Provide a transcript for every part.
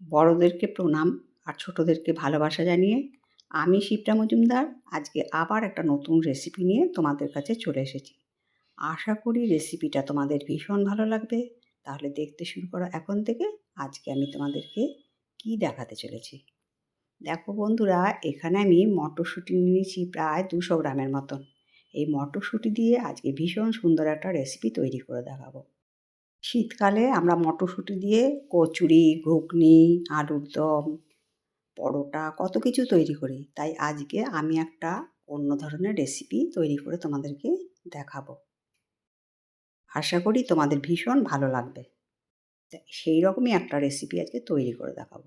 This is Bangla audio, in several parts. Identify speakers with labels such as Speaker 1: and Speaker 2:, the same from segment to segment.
Speaker 1: বড়োদেরকে প্রণাম আর ছোটোদেরকে ভালোবাসা জানিয়ে আমি শিপ্রা মজুমদার আজকে আবার একটা নতুন রেসিপি নিয়ে তোমাদের কাছে চলে এসেছি। আশা করি রেসিপিটা তোমাদের ভীষণ ভালো লাগবে। তাহলে দেখতে শুরু করো এখন থেকে। আজকে আমি তোমাদেরকে কি দেখাতে চলেছি? দেখো বন্ধুরা, এখানে আমি মটরশুঁটি নিয়েছি প্রায় দুশো গ্রামের মতন। এই মটরশুঁটি দিয়ে আজকে ভীষণ সুন্দর একটা রেসিপি তৈরি করে দেখাবো। শীতকালে আমরা মটরশুঁটি দিয়ে কচুরি, ঘুগনি, আলুর দম, পরোটা, কত কিছু তৈরি করি। তাই আজকে আমি একটা অন্য ধরনের রেসিপি তৈরি করে তোমাদেরকে দেখাবো। আশা করি তোমাদের ভীষণ ভালো লাগবে। সেই রকমই একটা রেসিপি আজকে তৈরি করে দেখাবো।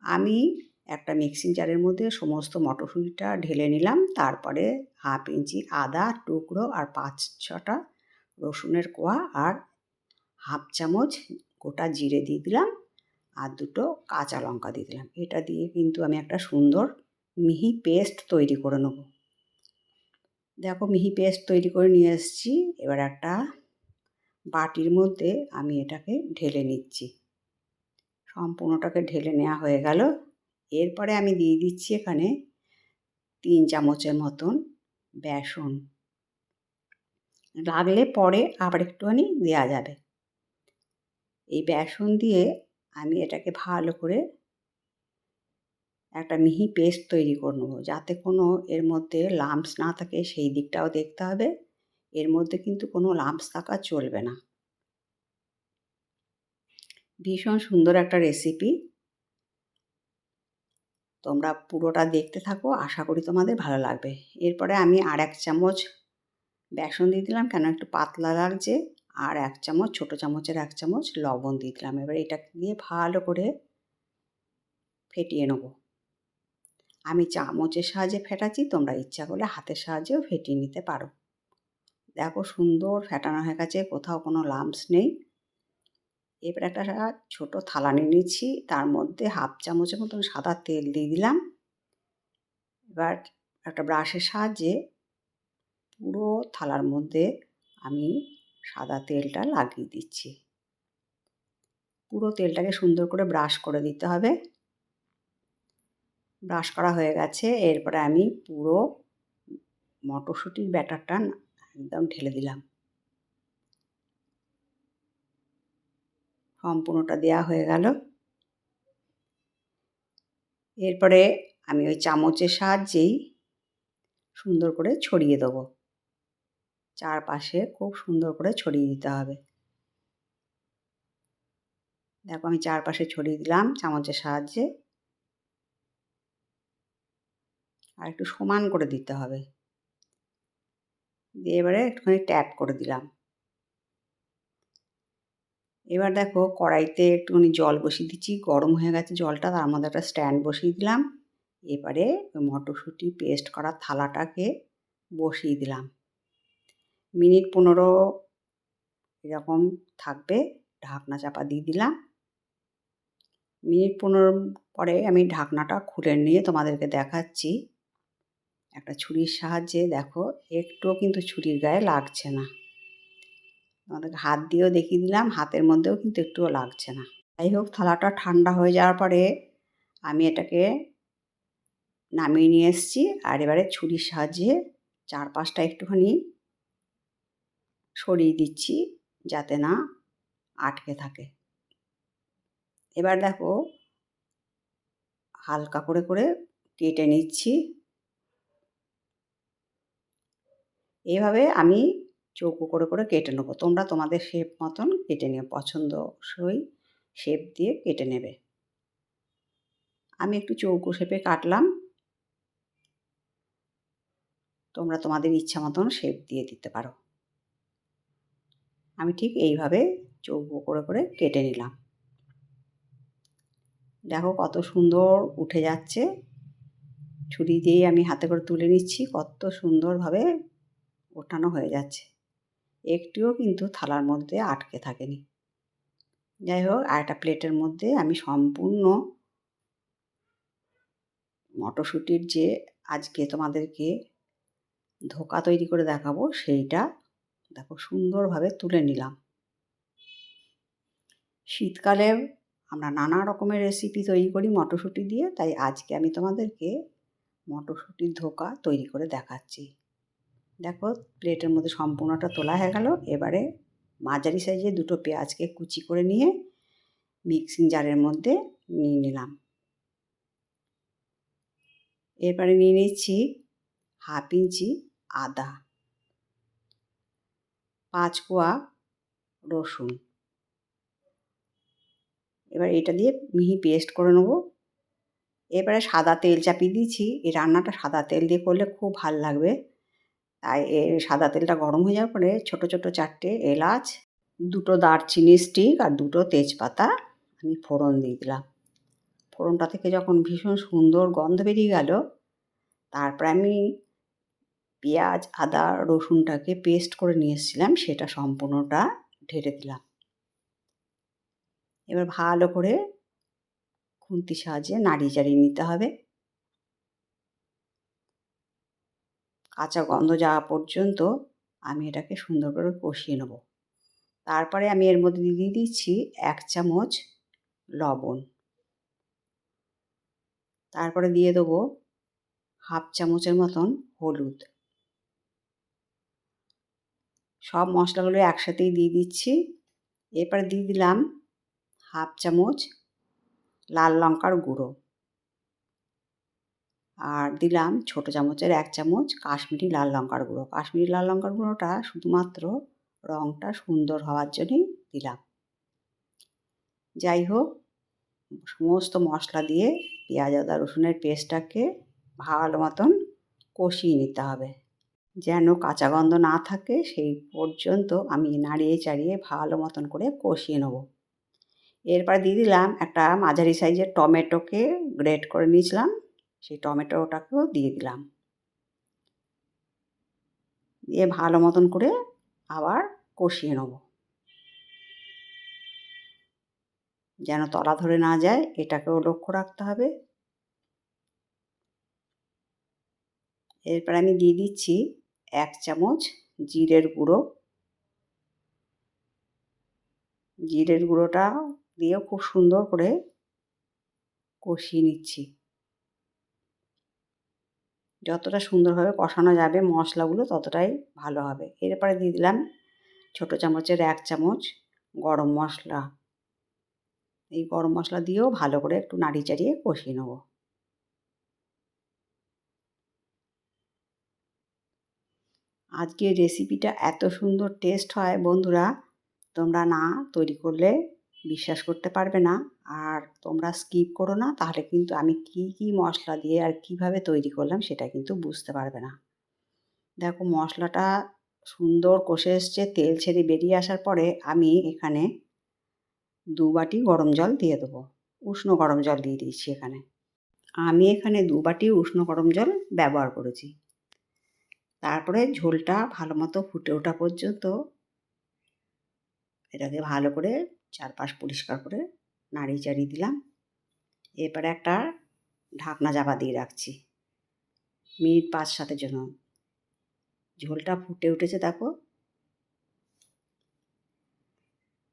Speaker 1: আমি একটা মিক্সিং জারের মধ্যে সমস্ত মটরশুঁটিটা ঢেলে নিলাম। তারপরে হাফ ইঞ্চি আদা, টুকরো আর পাঁচ ছটা রসুনের কোয়া আর হাফ চামচ গোটা জিরে দিয়ে দিলাম আর দুটো কাঁচা লঙ্কা দিয়ে দিলাম। এটা দিয়ে কিন্তু আমি একটা সুন্দর মিহি পেস্ট তৈরি করে নেব। দেখো মিহি পেস্ট তৈরি করে নিয়ে এসেছি। এবার একটা বাটির মধ্যে আমি এটাকে ঢেলে নিচ্ছি। সম্পূর্ণটাকে ঢেলে নেওয়া হয়ে গেল। এরপরে আমি দিয়ে দিচ্ছি এখানে তিন চামচের মতন বেসন। লাগলে পরে আবার একটুখানি দেওয়া যাবে। এই বেসন দিয়ে আমি এটাকে ভালো করে একটা মিহি পেস্ট তৈরি করে নেব। যাতে কোনো এর মধ্যে লাম্পস না থাকে, সেই দিকটাও দেখতে হবে। এর মধ্যে কিন্তু কোনো লাম্পস থাকা চলবে না। ভীষণ সুন্দর একটা রেসিপি তোমরা পুরোটা দেখতে থাকো, আশা করি তোমাদের ভালো লাগবে। এরপরে আমি আর এক চামচ বেসন দিয়ে দিলাম। কেন? একটু পাতলা লাগছে। আর এক চামচ, ছোটো চামচের এক চামচ লবণ দিয়ে দিলাম। এবার এটা দিয়ে ভালো করে ফেটিয়ে নেব। আমি চামচের সাহায্যে ফেটাচ্ছি, তোমরা ইচ্ছা করলে হাতের সাহায্যেও ফেটিয়ে নিতে পারো। দেখো সুন্দর ফেটানো হয়ে গেছে, কোথাও কোনো লাম্পস নেই। এবার একটা ছোটো থালা নিয়ে নিচ্ছি, তার মধ্যে হাফ চামচের মতন সাদা তেল দিয়ে দিলাম। এবার একটা ব্রাশের সাহায্যে পুরো থালার মধ্যে আমি সাদা তেলটা লাগিয়ে দিচ্ছি। পুরো তেলটাকে সুন্দর করে ব্রাশ করে দিতে হবে। ব্রাশ করা হয়ে গেছে। এরপরে আমি পুরো মটরশুঁটির ব্যাটারটা একদম ঢেলে দিলাম। সম্পূর্ণটা দেওয়া হয়ে গেল। এরপরে আমি ওই চামচের সাহায্যেই সুন্দর করে ছড়িয়ে দেবো। চারপাশে খুব সুন্দর করে ছড়িয়ে দিতে হবে। দেখো আমি চারপাশে ছড়িয়ে দিলাম চামচের সাহায্যে। আর একটু সমান করে দিতে হবে। দিয়ে এবারে একটুখানি ট্যাপ করে দিলাম। এবার দেখো কড়াইতে একটুখানি জল বসিয়ে দিচ্ছি, গরম হয়ে গেছে জলটা, তার মধ্যে একটা স্ট্যান্ড বসিয়ে দিলাম। এবারে মটরশুঁটি পেস্ট করা থালাটাকে বসিয়ে দিলাম। মিনিট পনেরো এরকম থাকবে, ঢাকনা চাপা দিয়ে দিলাম। মিনিট পনেরো পরে আমি ঢাকনাটা খুলে নিয়ে তোমাদেরকে দেখাচ্ছি। একটা ছুরির সাহায্যে দেখো, একটুও কিন্তু ছুরির গায়ে লাগছে না। তোমাদেরকে হাত দিয়েও দেখিয়ে দিলাম, হাতের মধ্যেও কিন্তু একটুও লাগছে না। যাই হোক, থালাটা ঠান্ডা হয়ে যাওয়ার পরে আমি এটাকে নামিয়ে নিয়ে এসেছি। আর এবারে ছুরির সাহায্যে চারপাশটা একটুখানি সরিয়ে দিচ্ছি যাতে না আটকে থাকে। এবার দেখো, হালকা করে করে কেটে নিচ্ছি। এইভাবে আমি চৌকো করে করে কেটে নেব। তোমরা তোমাদের শেপ মতন কেটে নিও। পছন্দসই শেপ দিয়ে কেটে নেবে। আমি একটু চৌকো শেপে কাটলাম। তোমরা তোমাদের ইচ্ছা মতন শেপ দিয়ে দিতে পারো। আমি ঠিক এইভাবে চৌকো করে করে কেটে নিলাম। দেখো কত সুন্দর উঠে যাচ্ছে। ছুরি দিয়েই আমি হাতে করে তুলে নিচ্ছি, কত সুন্দরভাবে ওঠানো হয়ে যাচ্ছে। একটিও কিন্তু থালার মধ্যে আটকে থাকেনি। যাই হোক আর একটা প্লেটের মধ্যে আমি সম্পূর্ণ মটরশুঁটির যে আজকে তোমাদেরকে ধোকা তৈরি করে দেখাবো, সেইটা দেখো সুন্দরভাবে তুলে নিলাম। শীতকালে আমরা নানা রকমের রেসিপি তৈরি করি মটরশুঁটি দিয়ে, তাই আজকে আমি তোমাদেরকে মটরশুঁটির ধোকা তৈরি করে দেখাচ্ছি। দেখো, প্লেটের মধ্যে সম্পূর্ণটা তোলা হয়ে গেল। এবারে মাঝারি সাইজে দুটো পেঁয়াজকে কুচি করে নিয়ে মিক্সিং জারের মধ্যে নিয়ে নিলাম। এরপরে নিয়ে নিচ্ছি হাফ ইঞ্চি আদা। পাঁচ কোয়া রসুন। এবার এটা দিয়ে মিহি পেস্ট করে নেব। এবারে সাদা তেল চাপিয়ে দিয়েছি। এই রান্নাটা সাদা তেল দিয়ে করলে খুব ভালো লাগবে। তাই এ সাদা তেলটা গরম হয়ে যাওয়ার পরে ছোটো ছোটো চারটে এলাচ, দুটো দারচিনি স্টিক আর দুটো তেজপাতা আমি ফোড়ন দিয়ে দিলাম। ফোড়নটা থেকে যখন ভীষণ সুন্দর গন্ধ বেরিয়ে গেল, তারপরে আমি পেঁয়াজ, আদা, রসুনটাকে পেস্ট করে নিয়ে এসেছিলাম সেটা সম্পূর্ণটা ঢেলে দিলাম। এবার ভালো করে খুন্তির সাহায্যে নাড়িয়ে চাড়িয়ে নিতে হবে। কাঁচা গন্ধ যাওয়া পর্যন্ত আমি এটাকে সুন্দর করে কষিয়ে নেব। তারপরে আমি এর মধ্যে দিয়ে দিচ্ছি এক চামচ লবণ। তারপরে দিয়ে দেবো হাফ চামচের মতন হলুদ। সব মশলাগুলো একসাথেই দিয়ে দিচ্ছি। এরপরে দিয়ে দিলাম হাফ চামচ লাল লঙ্কার গুঁড়ো। আর দিলাম ছোটো চামচের এক চামচ কাশ্মীরি লাল লঙ্কার গুঁড়ো। কাশ্মীরি লাল লঙ্কার গুঁড়োটা শুধুমাত্র রঙটা সুন্দর হওয়ার জন্যই দিলাম। যাই হোক সমস্ত মশলা দিয়ে পেঁয়াজ, আদা, রসুনের পেস্টটাকে ভালো মতন কষিয়ে নিতে হবে। যেন কাঁচা গন্ধ না থাকে, সেই পর্যন্ত আমি নাড়িয়ে চাড়িয়ে ভালো মতন করে কষিয়ে নেব। এরপর দিয়ে দিলাম একটা মাঝারি সাইজের টমেটোকে গ্রেট করে নিয়েছিলাম, সেই টমেটোটাকেও দিয়ে দিলাম। দিয়ে ভালো মতন করে আবার কষিয়ে নেব। যেন তলা ধরে না যায়, এটাকেও লক্ষ্য রাখতে হবে। এরপর আমি দিয়ে দিচ্ছি এক চামচ জিরের গুঁড়ো। জিরের গুঁড়োটা দিয়েও খুব সুন্দর করে কষিয়ে নিচ্ছি। যতটা সুন্দরভাবে কষানো যাবে মশলাগুলো ততটাই ভালো হবে। এরপরে দিয়ে দিলাম ছোটো চামচের এক চামচ গরম মশলা। এই গরম মশলা দিয়েও ভালো করে একটু নাড়ি চাড়িয়ে কষিয়ে নেব। আজকের রেসিপিটা এত সুন্দর টেস্ট হয়, বন্ধুরা। তোমরা না তৈরি করলে বিশ্বাস করতে পারবে না। আর তোমরা স্কিপ করো না, তাহলে কিন্তু আমি কি কি মশলা দিয়ে আর কীভাবে তৈরি করলাম সেটা কিন্তু বুঝতে পারবে না। দেখো, মশলাটা সুন্দর কষে এসছে, তেল ছেড়ে বেরিয়ে আসার পরে আমি এখানে দু বাটি গরম জল দিয়ে দেবো। উষ্ণ গরম জল দিয়ে দিয়েছি এখানে। আমি এখানে দু বাটি উষ্ণ গরম জল ব্যবহার করেছি। তারপরে ঝোলটা ভালো মতো ফুটে ওঠা পর্যন্ত এটাকে ভালো করে চারপাশ পরিষ্কার করে নাড়িয়ে চাড়িয়ে দিলাম। এরপরে একটা ঢাকনা চাপা দিয়ে রাখছি। মিনিট পাঁচ সাতের জন্য। ঝোলটা ফুটে উঠেছে দেখো।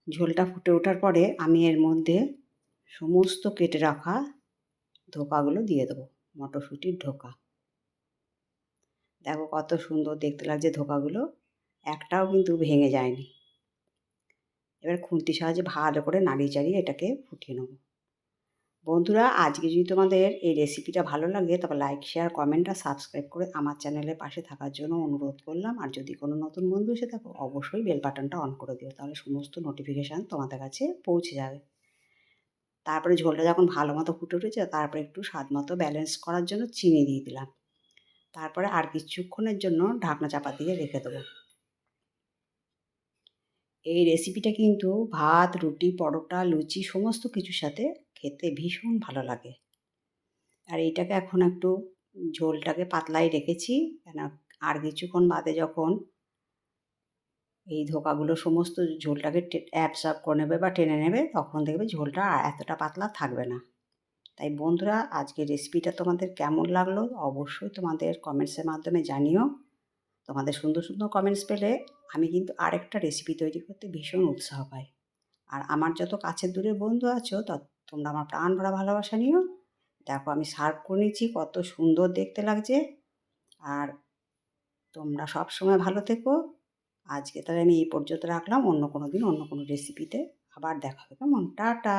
Speaker 1: ঝোলটা ফুটে ওঠার পরে আমি এর মধ্যে সমস্ত কেটে রাখা ধোকাগুলো দিয়ে দেবো। মটরশুঁটির ধোকা। দেখো কত সুন্দর দেখতে লাগছে ধোকাগুলো। একটাও কিন্তু ভেঙে যায়নি। এবার খুন্তির সাহায্যে ভালো করে নাড়িয়ে চাড়িয়ে এটাকে ফুটিয়ে নেব। বন্ধুরা, আজকে যদি তোমাদের এই রেসিপিটা ভালো লাগে, তবে লাইক শেয়ার কমেন্ট আর সাবস্ক্রাইব করে আমার চ্যানেলের পাশে থাকার জন্য অনুরোধ করলাম। আর যদি কোনো নতুন বন্ধু এসে থাকো, অবশ্যই বেল বাটনটা অন করে দিও, তাহলে সমস্ত নোটিফিকেশান তোমাদের কাছে পৌঁছে যাবে। তারপরে ঝোলটা যখন ভালো মতো ফুটে উঠেছে, তারপরে একটু স্বাদ মতো ব্যালেন্স করার জন্য চিনি দিয়ে দিলাম। তারপরে আর কিছুক্ষণের জন্য ঢাকনা চাপা দিয়ে রেখে দেবো। এই রেসিপিটা কিন্তু ভাত, রুটি, পরোটা, লুচি, সমস্ত কিছুর সাথে খেতে ভীষণ ভালো লাগে। আর এইটাকে এখন একটু ঝোলটাকে পাতলাই রেখেছি, কেন আর কিছুক্ষণ বাদে যখন এই ধোকাগুলো সমস্ত ঝোলটাকে অ্যাবসার্ভ করে নেবে বা টেনে নেবে, তখন দেখবে ঝোলটা এতটা পাতলা থাকবে না। তাই বন্ধুরা, আজকের রেসিপিটা তোমাদের কেমন লাগল অবশ্যই তোমাদের কমেন্টসের মাধ্যমে জানিও। তোমাদের সুন্দর সুন্দর কমেন্টস পেলে আমি কিন্তু আরেকটা রেসিপি তৈরি করতে ভীষণ উৎসাহ পাই। আর আমার যত কাছের দূরের বন্ধু আছো তত তোমরা আমার প্রাণ ভরা ভালোবাসা নিও। দেখো, আমি সার্ভ করে নিচ্ছি, কত সুন্দর দেখতে লাগছে। আর তোমরা সব সময় ভালো থেকো। আজকে তাহলে আমি এই পর্যন্ত রাখলাম। অন্য কোনো দিন অন্য কোনো রেসিপিতে আবার দেখা হবে। কেমন? টাটা!